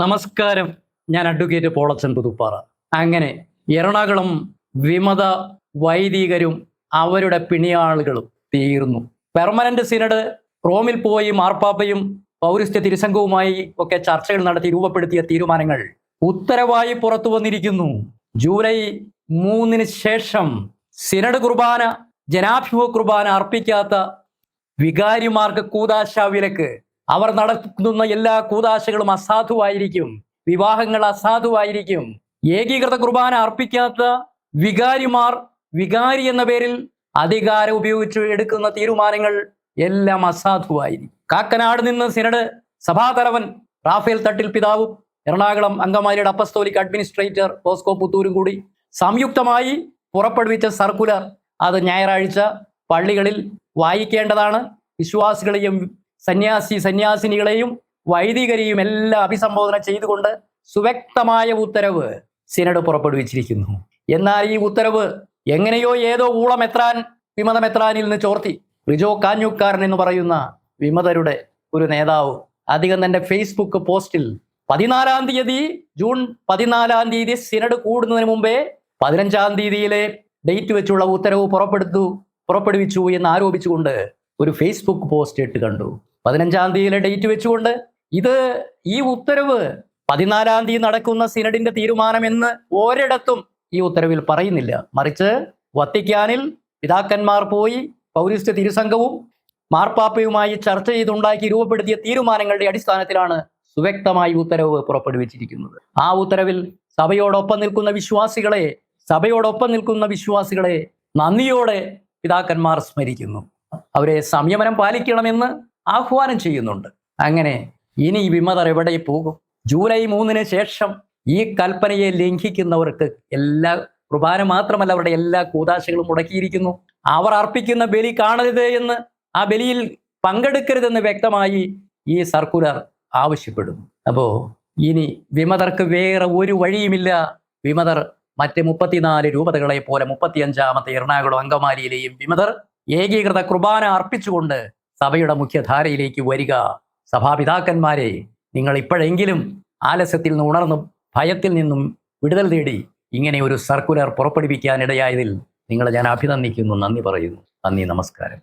നമസ്കാരം. ഞാൻ അഡ്വക്കേറ്റ് പോളച്ചൻ പുതുപ്പാറ. അങ്ങനെ എറണാകുളം വിമത വൈദികരും അവരുടെ പിണിയാളുകളും തീർന്നു. പെർമനന്റ് സിനഡ് റോമിൽ പോയി മാർപ്പാപ്പയും പൗരസ്ത്യ തിരുസംഘവുമായി ഒക്കെ ചർച്ചകൾ നടത്തി രൂപപ്പെടുത്തിയ തീരുമാനങ്ങൾ ഉത്തരവായി പുറത്തു വന്നിരിക്കുന്നു. ജൂലൈ മൂന്നിന് ശേഷം സിനഡ് കുർബാന ജനാഭിമുഖ കുർബാന അർപ്പിക്കാത്ത വികാരിമാർക്ക് കൂതാശ വിലക്ക് അവർ നടത്തുന്ന എല്ലാ കൂതാശകളും അസാധുവായിരിക്കും. വിവാഹങ്ങൾ അസാധുവായിരിക്കും. ഏകീകൃത കുർബാന അർപ്പിക്കാത്ത വികാരിമാർ വികാരി എന്ന പേരിൽ അധികാരം ഉപയോഗിച്ച് എടുക്കുന്ന തീരുമാനങ്ങൾ എല്ലാം അസാധുവായിരിക്കും. കാക്കനാട് നിന്ന് സിനഡ് സഭാതലവൻ റാഫേൽ തട്ടിൽ പിതാവും എറണാകുളം അങ്കമാലിയുടെ അപ്പസ്തോലിക് അഡ്മിനിസ്ട്രേറ്റർ ഓസ്കോ പുത്തൂരും കൂടി സംയുക്തമായി പുറപ്പെടുവിച്ച സർക്കുലർ അത് ഞായറാഴ്ച പള്ളികളിൽ വായിക്കേണ്ടതാണ്. വിശ്വാസികളെയും സന്യാസി സന്യാസിനികളെയും വൈദികരെയും എല്ലാം അഭിസംബോധന ചെയ്തുകൊണ്ട് സുവ്യക്തമായ ഉത്തരവ് സിനഡ് പുറപ്പെടുവിച്ചിരിക്കുന്നു. എന്നാൽ ഈ ഉത്തരവ് എങ്ങനെയോ ഏതോ ഊളമെത്രാൻ വിമതമെത്രാനിൽ നിന്ന് ചോർത്തി. റിജോ കാഞ്ഞുക്കാരൻ എന്ന് പറയുന്ന വിമതരുടെ ഒരു നേതാവ് അധികം തന്റെ ഫേസ്ബുക്ക് പോസ്റ്റിൽ പതിനാലാം തീയതി ജൂൺ പതിനാലാം തീയതി സിനഡ് കൂടുന്നതിന് മുമ്പേ പതിനഞ്ചാം തീയതിയിലെ ഡേറ്റ് വെച്ചുള്ള ഉത്തരവ് പുറപ്പെടുത്തു പുറപ്പെടുവിച്ചു എന്ന് ആരോപിച്ചുകൊണ്ട് ഒരു ഫേസ്ബുക്ക് പോസ്റ്റ് ഇട്ട് കണ്ടു. പതിനഞ്ചാം തീയതിയിലെ ഡേറ്റ് വെച്ചുകൊണ്ട് ഇത് ഈ ഉത്തരവ് പതിനാലാം തീയതി നടക്കുന്ന സിനഡിന്റെ തീരുമാനം എന്ന് ഒരിടത്തും ഈ ഉത്തരവിൽ പറയുന്നില്ല. മറിച്ച് വത്തിക്കാനിൽ പിതാക്കന്മാർ പോയി പൗരസ്ത്യ തിരുസംഘവും മാർപ്പാപ്പയുമായി ചർച്ച ചെയ്തുണ്ടാക്കി രൂപപ്പെടുത്തിയ തീരുമാനങ്ങളുടെ അടിസ്ഥാനത്തിലാണ് സുവ്യക്തമായി ഉത്തരവ് പുറപ്പെടുവിച്ചിരിക്കുന്നത്. ആ ഉത്തരവിൽ സഭയോടൊപ്പം നിൽക്കുന്ന വിശ്വാസികളെ സഭയോടൊപ്പം നിൽക്കുന്ന വിശ്വാസികളെ നന്ദിയോടെ പിതാക്കന്മാർ സ്മരിക്കുന്നു. അവരെ സംയമനം പാലിക്കണമെന്ന് ആഹ്വാനം ചെയ്യുന്നുണ്ട്. അങ്ങനെ ഇനി വിമതർ എവിടെ പോകും. ജൂലൈ മൂന്നിന് ശേഷം ഈ കൽപ്പനയെ ലംഘിക്കുന്നവർക്ക് എല്ലാ കുർബാന മാത്രമല്ല അവരുടെ എല്ലാ കൂതാശകളും മുടക്കിയിരിക്കുന്നു. അവർ അർപ്പിക്കുന്ന ബലി കാണരുത് എന്ന് ആ ബലിയിൽ പങ്കെടുക്കരുതെന്ന് വ്യക്തമായി ഈ സർക്കുലർ ആവശ്യപ്പെടുന്നു. അപ്പോ ഇനി വിമതർക്ക് വേറെ ഒരു വഴിയുമില്ല. വിമതർ മറ്റ് മുപ്പത്തിനാല് രൂപതകളെ പോലെ മുപ്പത്തിയഞ്ചാമത്തെ എറണാകുളം അങ്കമാലിയിലെയും വിമതർ ഏകീകൃത കുർബാന അർപ്പിച്ചുകൊണ്ട് സഭയുടെ മുഖ്യധാരയിലേക്ക് വരിക. സഭാപിതാക്കന്മാരെ നിങ്ങൾ ഇപ്പോഴെങ്കിലും ആലസ്യത്തിൽ നിന്ന് ഉണർന്നും ഭയത്തിൽ നിന്നും വിടുതൽ തേടി ഇങ്ങനെ ഒരു സർക്കുലർ പുറപ്പെടുവിക്കാനിടയായതിൽ നിങ്ങളെ ഞാൻ അഭിനന്ദിക്കുന്നു. നന്ദി പറയുന്നു. നന്ദി നമസ്കാരം.